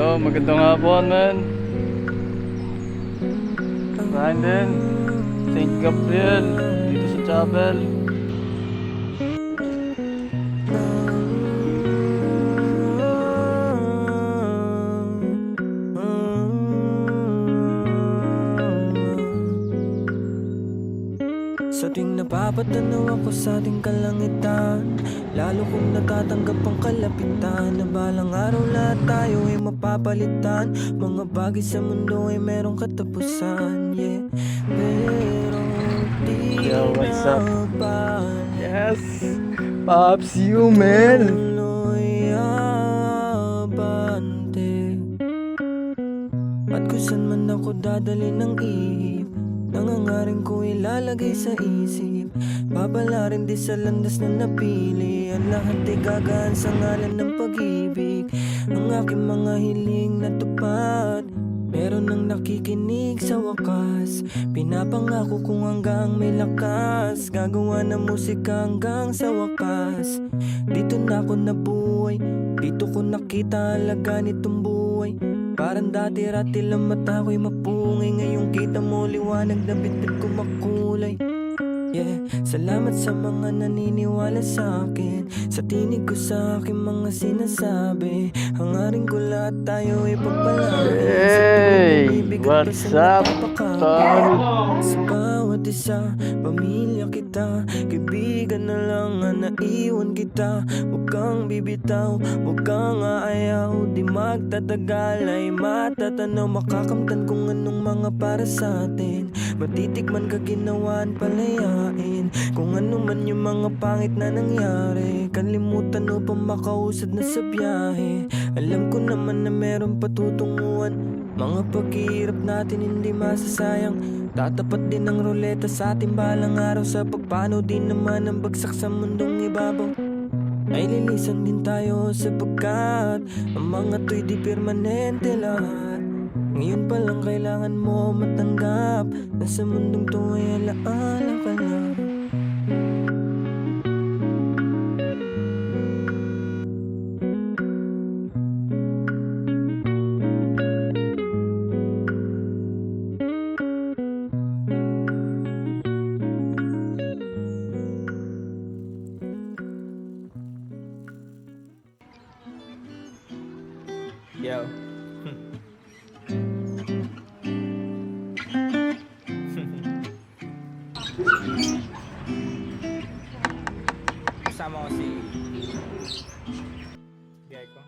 Yo, magandang hapon, man. Ryan din. St. Gabriel. Dito sa chapel. Sa tuwing napapatanaw ako sa ating kalangitan Lalo kong natatanggap ang kalapitan Na balang araw lahat tayo ay mapapalitan Mga bagay sa mundo ay merong katapusan Yeah, pero di Yo, what's up? Yes! Pops you, man! At kung saan man ako dadali ng ihip Nangangaring ko ilalagay sa isip. Babala rin di sa landas na napili. Ang lahat ay gagaan sa ngalan ng pag-ibig. Ang aking mga hiling natupad Meron nang nakikinig sa wakas. Pinapangako kong hanggang may lakas Gagawa ng musika hanggang sa wakas. Dito na ako nabuhay Dito ko nakita halaga nitong buhay Parang dati rati lang mata ko'y mapungay. Ngayong kita mo liwanag na bitbit ko makulay. Yeah, salamat sa mga naniniwala sa akin. Sa tinig ko sa aking mga sinasabi. Hangarin ko lahat tayo ay pagpalain Hey! What's up, tol? Sa bawat isa, pamilya kita. Kaibigan na lang ang naiwan kita. Huwag kang bibitaw, huwag kang aayaw Di magtatagal ay matatanaw Makakamtan kung anong mga para sa atin Matitikman ka ginawaan palayain? Kung ano man yung mga pangit na nangyari Kalimutan upang makausad na sa biyahe. Alam ko naman na meron patutunguhan Mga paghihirap natin hindi masasayang. Tatapat din ang ruleta sa ating balang araw. Sa pagpano din naman ang bagsak sa mundong ibabaw. Ay lilisan din tayo sapagkat Ang mga to'y di permanente lahat Ngayon pa lang kailangan mo matanggap Na sa mundong to ay alaala ka lang Yo. Kasama ko si... Biyay ko.